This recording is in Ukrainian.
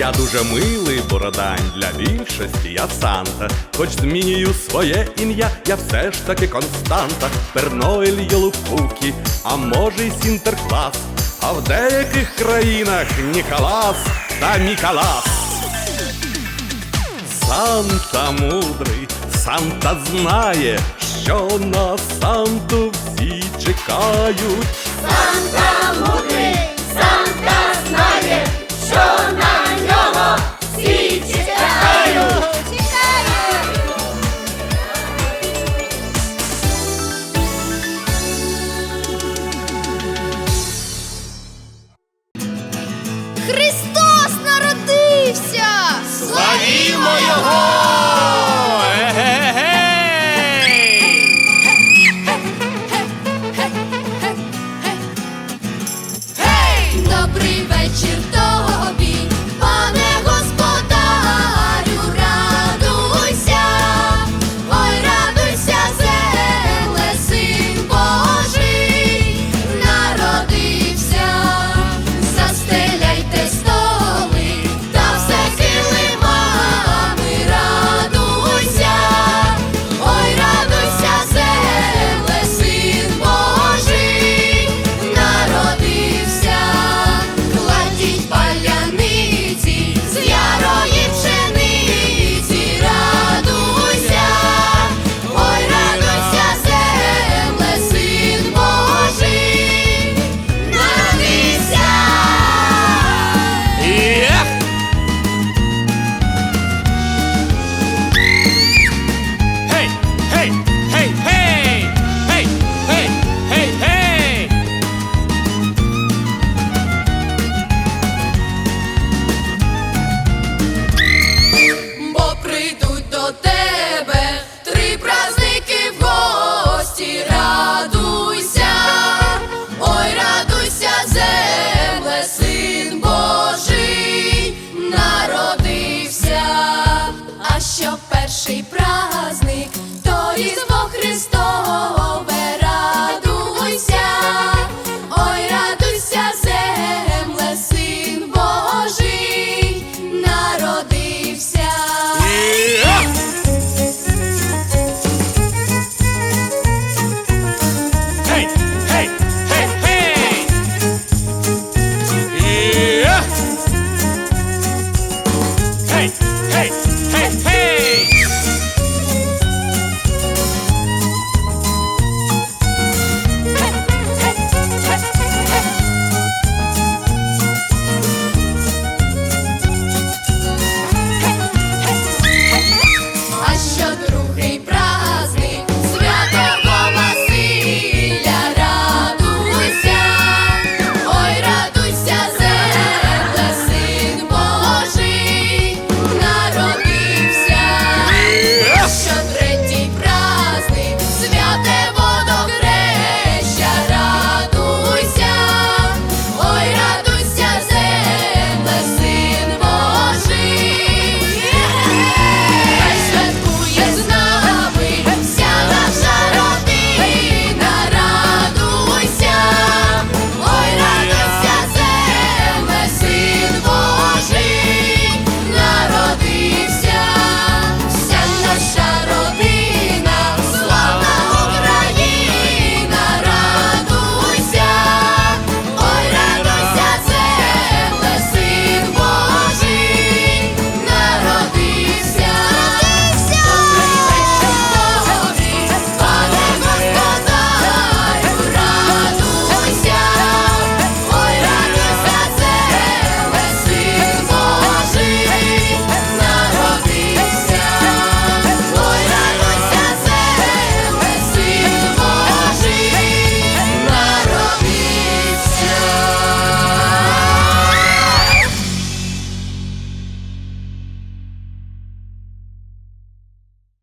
Я дуже милий бородань, для більшості я Санта, хоч змінюю своє ім'я, я все ж таки константа, Перноель Єлупукі, а може й Сінтерклас, а в деяких країнах Ніколас та Ніколас. Санта мудрий, Санта знає, що на Санту всі чекають. Санта мудрий permitir.